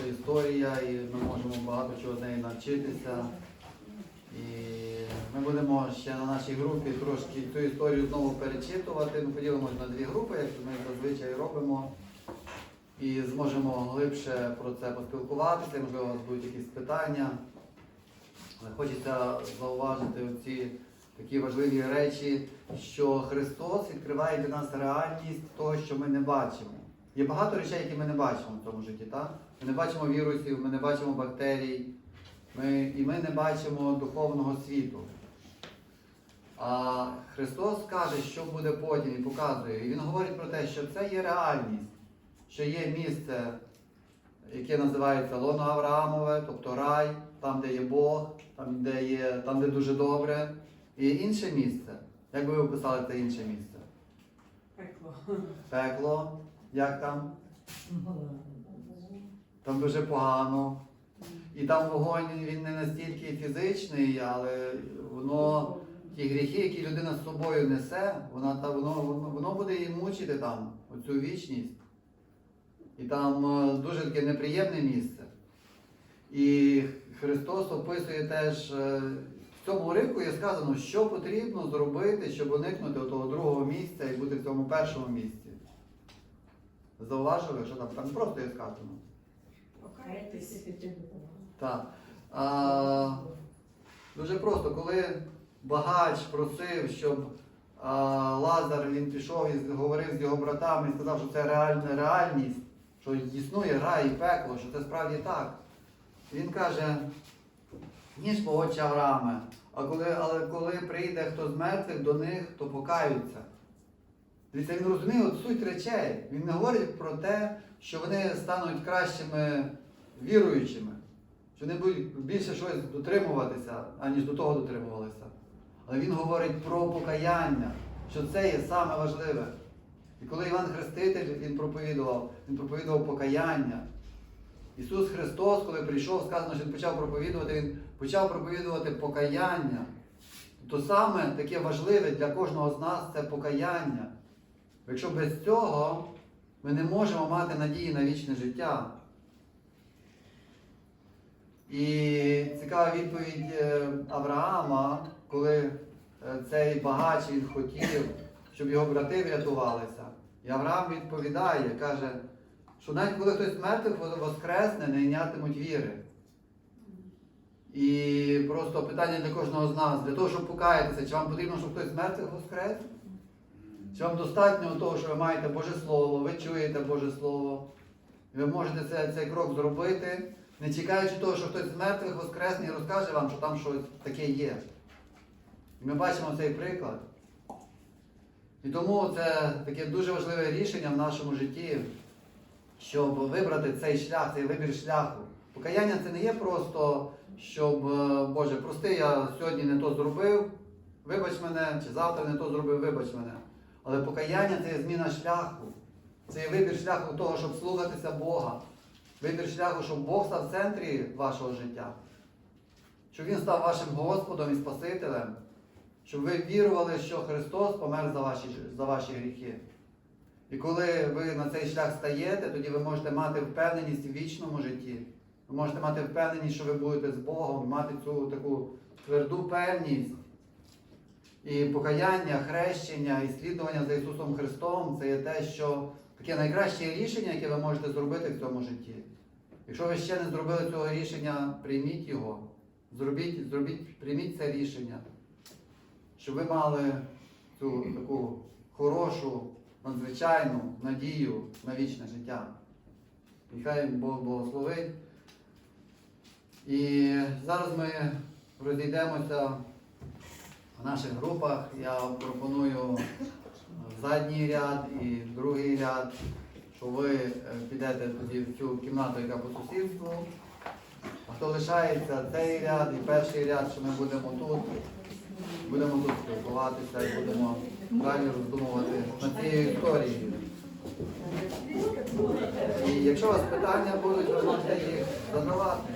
хороша історія, і ми можемо багато чого з неї навчитися. І ми будемо ще на нашій групі трошки цю історію знову перечитувати. Ми поділимося на дві групи, як ми зазвичай робимо. І зможемо глибше про це поспілкуватися, можливо, у вас будуть якісь питання. Але хочеться зауважити ці такі важливі речі, що Христос відкриває для нас реальність того, що ми не бачимо. Є багато речей, які ми не бачимо в цьому житті. Так? Ми не бачимо вірусів, ми не бачимо бактерій, ми, і ми не бачимо духовного світу. А Христос каже, що буде потім і показує. І Він говорить про те, що це є реальність, що є місце, яке називається Лоно Авраамове, тобто рай, там, де є Бог, там, де, є, там, де дуже добре. І інше місце. Як би ви описали це інше місце? Пекло. Пекло, як там? Там дуже погано. І там вогонь він не настільки фізичний, але воно, ті гріхи, які людина з собою несе, вона, та, воно, воно, буде її мучити там, оцю вічність. І там е, дуже таке неприємне місце. І Христос описує теж, е, в цьому уривку є сказано, що потрібно зробити, щоб уникнути того другого місця і бути в цьому першому місці. Зауважили, що там, там просто є сказано. Так. А, дуже просто, коли багач просив, щоб а, Лазар він пішов і говорив з його братами і сказав, що це реальна реальність, що існує рай і пекло, що це справді так. Він каже, ніж отче Аврааме, а коли, але коли прийде хто з мертвих до них, то покаються. Дивіться, він розуміє от суть речей. Він не говорить про те, що вони стануть кращими віруючими, що вони будуть більше щось дотримуватися, аніж до того дотримувалися. Але він говорить про покаяння, що це є саме важливе. І коли Іван Хреститель він проповідував, він проповідував покаяння. Ісус Христос, коли прийшов, сказано, що Він почав проповідувати, Він почав проповідувати покаяння. То саме таке важливе для кожного з нас це покаяння. Якщо без цього ми не можемо мати надії на вічне життя. І цікава відповідь е, Авраама, коли е, цей багач він хотів, щоб його брати врятувалися. І Авраам відповідає, каже, що навіть коли хтось мертвих воскресне, не йнятимуть віри. І просто питання для кожного з нас, для того, щоб покаятися, чи вам потрібно, щоб хтось мертвих воскрес? Чи вам достатньо того, що ви маєте Боже Слово, ви чуєте Боже Слово, і ви можете цей, цей крок зробити, не чекаючи того, що хтось з мертвих воскресне і розкаже вам, що там щось таке є. І ми бачимо цей приклад. І тому це таке дуже важливе рішення в нашому житті, щоб вибрати цей шлях, цей вибір шляху. Покаяння це не є просто, щоб, е, Боже, прости, я сьогодні не то зробив, вибач мене, чи завтра не то зробив, вибач мене. Але покаяння це є зміна шляху. Це є вибір шляху того, щоб слухатися Бога. Вибір шляху, щоб Бог став в центрі вашого життя. Щоб Він став вашим Господом і Спасителем. Щоб ви вірували, що Христос помер за ваші, за ваші гріхи. І коли ви на цей шлях стаєте, тоді ви можете мати впевненість в вічному житті. Ви можете мати впевненість, що ви будете з Богом, мати цю таку тверду певність. І покаяння, хрещення, і слідування за Ісусом Христом це є те, що таке найкраще рішення, яке ви можете зробити в цьому житті. Якщо ви ще не зробили цього рішення, прийміть його. Зробіть, зробіть, прийміть це рішення, щоб ви мали цю таку хорошу, надзвичайну надію на вічне життя. І хай Бог благословить. І зараз ми розійдемося в наших групах. Я пропоную задній ряд і другий ряд, що ви е, підете тоді в цю кімнату, яка по сусідству. А хто лишається цей ряд і перший ряд, що ми будемо тут, будемо тут спілкуватися і будемо далі роздумувати над цією історією. І якщо у вас питання будуть, ви можете їх задавати.